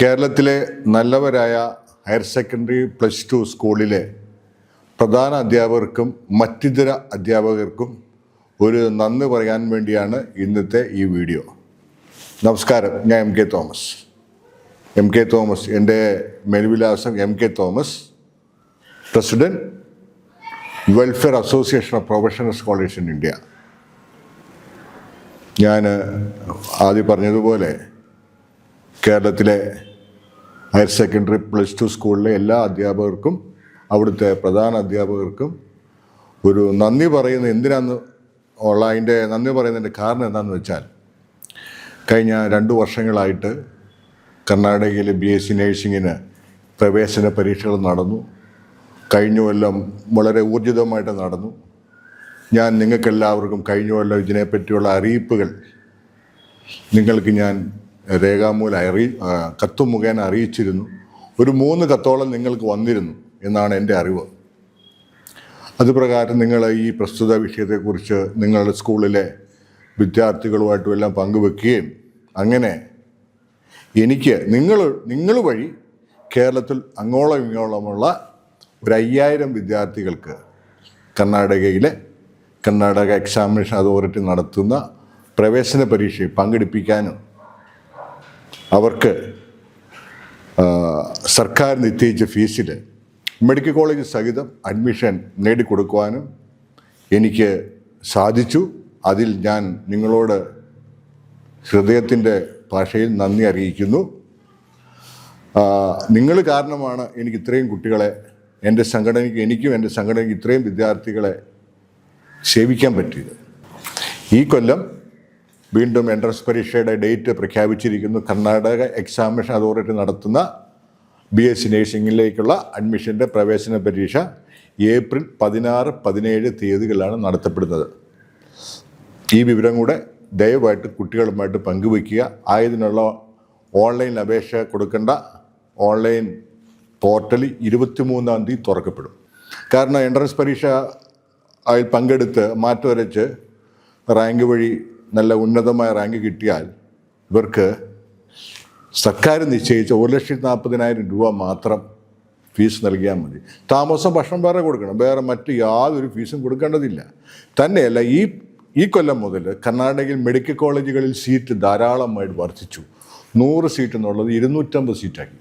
കേരളത്തിലെ നല്ലവരായ higher secondary plus two സ്കൂളിലെ പ്രധാന അധ്യാപകർക്കും മറ്റിതര അധ്യാപകർക്കും ഒരു നന്ദി പറയാൻ വേണ്ടിയാണ് ഇന്നത്തെ ഈ വീഡിയോ. നമസ്കാരം. ഞാൻ M K Thomas. M K Thomas എന്റെ മേൽവിലാസം M K Thomas president welfare association of professional scholars in India. ഞാൻ ആദ്യം പറഞ്ഞതുപോലെ കേരളത്തിലെ ഹയർ സെക്കൻഡറി പ്ലസ് ടു സ്കൂളിലെ എല്ലാ അധ്യാപകർക്കും അവിടുത്തെ പ്രധാന അധ്യാപകർക്കും ഒരു നന്ദി പറയുന്ന എന്തിനാന്ന് ഉള്ള അതിന്റെ നന്ദി പറയുന്നതിന്റെ കാരണം എന്താണെന്ന് വെച്ചാൽ കഴിഞ്ഞ രണ്ട് വർഷങ്ങളായിട്ട് കർണാടകയിലെ ബി എസ് സി നേഴ്സിങ്ങിന് പ്രവേശന പരീക്ഷകൾ നടന്നു. കഴിഞ്ഞ കൊല്ലം വളരെ ഊർജിതമായിട്ട് നടന്നു. ഞാൻ നിങ്ങൾക്കെല്ലാവർക്കും കഴിഞ്ഞ കൊല്ലം ഇതിനെപ്പറ്റിയുള്ള അറിയിപ്പുകൾ നിങ്ങൾക്ക് ഞാൻ രേഖാമൂലം അറി കത്തു മുഖേന അറിയിച്ചിരുന്നു. ഒരു മൂന്ന് കത്തോളം നിങ്ങൾക്ക് വന്നിരുന്നു എന്നാണ് എന്റെ അറിവ്. അതുപ്രകാരം നിങ്ങൾ ഈ പ്രസ്തുത വിഷയത്തെക്കുറിച്ച് നിങ്ങളുടെ സ്കൂളിലെ വിദ്യാർത്ഥികളുമായിട്ടും എല്ലാം പങ്കുവെക്കുകയും അങ്ങനെ എനിക്ക് നിങ്ങൾ നിങ്ങൾ വഴി കേരളത്തിൽ അങ്ങോളം ഇങ്ങോളമുള്ള ഒരു അയ്യായിരം വിദ്യാർത്ഥികൾക്ക് കർണാടകയിലെ കർണാടക എക്സാമിനേഷൻ അതോറിറ്റി നടത്തുന്ന പ്രവേശന പരീക്ഷയിൽ പങ്കെടുപ്പിക്കാനും അവർക്ക് സർക്കാർ നിശ്ചയിച്ച ഫീസിൽ മെഡിക്കൽ കോളേജ് സഹിതം അഡ്മിഷൻ നേടിക്കൊടുക്കുവാനും എനിക്ക് സാധിച്ചു. അതിൽ ഞാൻ നിങ്ങളോട് ഹൃദയത്തിന്റെ ഭാഷയിൽ നന്ദി അറിയിക്കുന്നു. നിങ്ങൾ കാരണമാണ് എനിക്ക് ഇത്രയും കുട്ടികളെ എന്റെ സംഘടനയ്ക്ക് എനിക്കും എന്റെ സംഘടനയ്ക്ക് ഇത്രയും വിദ്യാർത്ഥികളെ സേവിക്കാൻ പറ്റിയത്. ഈ കൊല്ലം വീണ്ടും എൻട്രൻസ് പരീക്ഷയുടെ ഡേറ്റ് പ്രഖ്യാപിച്ചിരിക്കുന്നു. കർണാടക എക്സാമിനേഷൻ അതോറിറ്റി നടത്തുന്ന ബി എസ് സി നേഴ്സിംഗിലേക്കുള്ള അഡ്മിഷന്റെ പ്രവേശന പരീക്ഷ ഏപ്രിൽ പതിനാറ് പതിനേഴ് തീയതികളിലാണ് നടത്തപ്പെടുന്നത്. ഈ വിവരം കൂടെ ദയവായിട്ട് കുട്ടികളുമായിട്ട് പങ്കുവയ്ക്കുക. ആയതിനുള്ള ഓൺലൈൻ അപേക്ഷ കൊടുക്കേണ്ട ഓൺലൈൻ പോർട്ടൽ ഇരുപത്തിമൂന്നാം തീയതി തുറക്കപ്പെടും. കാരണം എൻട്രൻസ് പരീക്ഷ അതിൽ പങ്കെടുത്ത് മാറ്റുരച്ച് റാങ്ക് വഴി നല്ല ഉന്നതമായ റാങ്ക് കിട്ടിയാൽ ഇവർക്ക് സർക്കാർ നിശ്ചയിച്ച ഒരു ലക്ഷത്തി നാൽപ്പതിനായിരം രൂപ മാത്രം ഫീസ് നൽകിയാൽ മതി. താമസം ഭക്ഷണം വേറെ കൊടുക്കണം. വേറെ മറ്റ് യാതൊരു ഫീസും കൊടുക്കേണ്ടതില്ല. തന്നെയല്ല ഈ ഈ കൊല്ലം മുതൽ കർണാടകയിൽ മെഡിക്കൽ കോളേജുകളിൽ സീറ്റ് ധാരാളമായിട്ട് വർദ്ധിച്ചു. നൂറ് സീറ്റ് എന്നുള്ളത് ഇരുന്നൂറ്റമ്പത് സീറ്റാക്കി.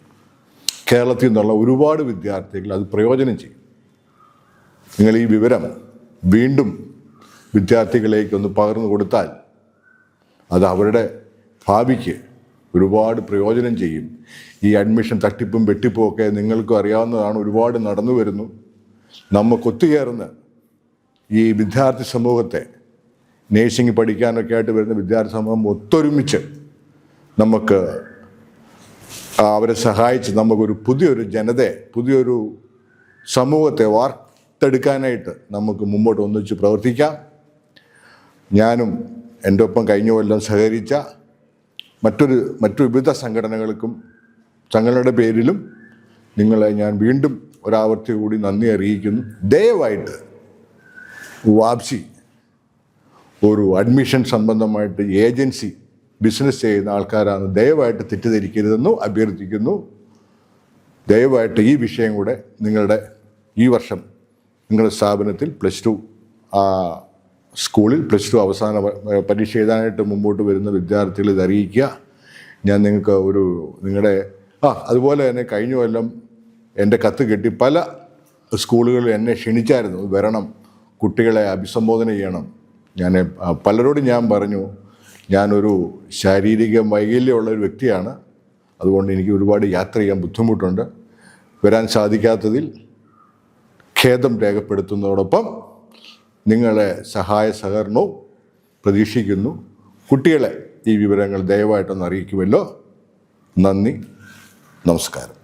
കേരളത്തിൽ നിന്നുള്ള ഒരുപാട് വിദ്യാർത്ഥികൾ അത് പ്രയോജനം ചെയ്യും. നിങ്ങൾ ഈ വിവരം വീണ്ടും വിദ്യാർത്ഥികളിലേക്ക് ഒന്ന് പകർന്നു കൊടുത്താൽ അത് അവരുടെ ഭാവിക്ക് ഒരുപാട് പ്രയോജനം ചെയ്യും. ഈ അഡ്മിഷൻ തട്ടിപ്പും വെട്ടിപ്പും ഒക്കെ നിങ്ങൾക്കും അറിയാവുന്നതാണ് ഒരുപാട് നടന്നു വരുന്നു. നമുക്ക് ഒത്തുചേർന്ന് ഈ വിദ്യാർത്ഥി സമൂഹത്തെ നേഴ്സിംഗ് പഠിക്കാനൊക്കെ ആയിട്ട് വരുന്ന വിദ്യാർത്ഥി സമൂഹം ഒത്തൊരുമിച്ച് നമുക്ക് അവരെ സഹായിച്ച് നമുക്കൊരു പുതിയൊരു ജനതയെ പുതിയൊരു സമൂഹത്തെ വാർത്തെടുക്കാനായിട്ട് നമുക്ക് മുമ്പോട്ട് ഒന്നിച്ച് പ്രവർത്തിക്കാം. ഞാനും എന്റെ ഒപ്പം കഴിഞ്ഞ കൊല്ലം സഹകരിച്ച മറ്റൊരു മറ്റു വിവിധ സംഘടനകൾക്കും തങ്ങളുടെ പേരിലും നിങ്ങളെ ഞാൻ വീണ്ടും ഒരാവർത്തി കൂടി നന്ദി അറിയിക്കുന്നു. ദയവായിട്ട് വാപ്സി ഒരു അഡ്മിഷൻ സംബന്ധമായിട്ട് ഏജൻസി ബിസിനസ് ചെയ്യുന്ന ആൾക്കാരാണ്. ദയവായിട്ട് തെറ്റിദ്ധരിക്കരുതെന്നും അഭ്യർത്ഥിക്കുന്നു. ദയവായിട്ട് ഈ വിഷയം കൂടെ നിങ്ങളുടെ ഈ വർഷം നിങ്ങളുടെ സ്ഥാപനത്തിൽ പ്ലസ് ടു സ്കൂളിൽ പ്ലസ് ടു അവസാന പരീക്ഷ എഴുതാനായിട്ട് മുമ്പോട്ട് വരുന്ന വിദ്യാർത്ഥികൾ ഇത് അറിയിക്കുക. ഞാൻ നിങ്ങൾക്ക് ഒരു നിങ്ങളുടെ ആ അതുപോലെ തന്നെ കഴിഞ്ഞ കൊല്ലം എന്റെ കത്ത് കിട്ടി പല സ്കൂളുകളിൽ എന്നെ ക്ഷണിച്ചായിരുന്നു. വരണം കുട്ടികളെ അഭിസംബോധന ചെയ്യണം. ഞാൻ പലരോടും ഞാൻ പറഞ്ഞു ഞാനൊരു ശാരീരിക വൈകല്യമുള്ള ഒരു വ്യക്തിയാണ്. അതുകൊണ്ട് എനിക്ക് ഒരുപാട് യാത്ര ചെയ്യാൻ ബുദ്ധിമുട്ടുണ്ട്. വരാൻ സാധിക്കാത്തതിൽ ഖേദം രേഖപ്പെടുത്തുന്നതോടൊപ്പം നിങ്ങളെ സഹായ സഹകരണവും പ്രതീക്ഷിക്കുന്നു. കുട്ടികളെ ഈ വിവരങ്ങൾ ദയവായിട്ടൊന്ന് അറിയിക്കുമല്ലോ. നന്ദി. നമസ്കാരം.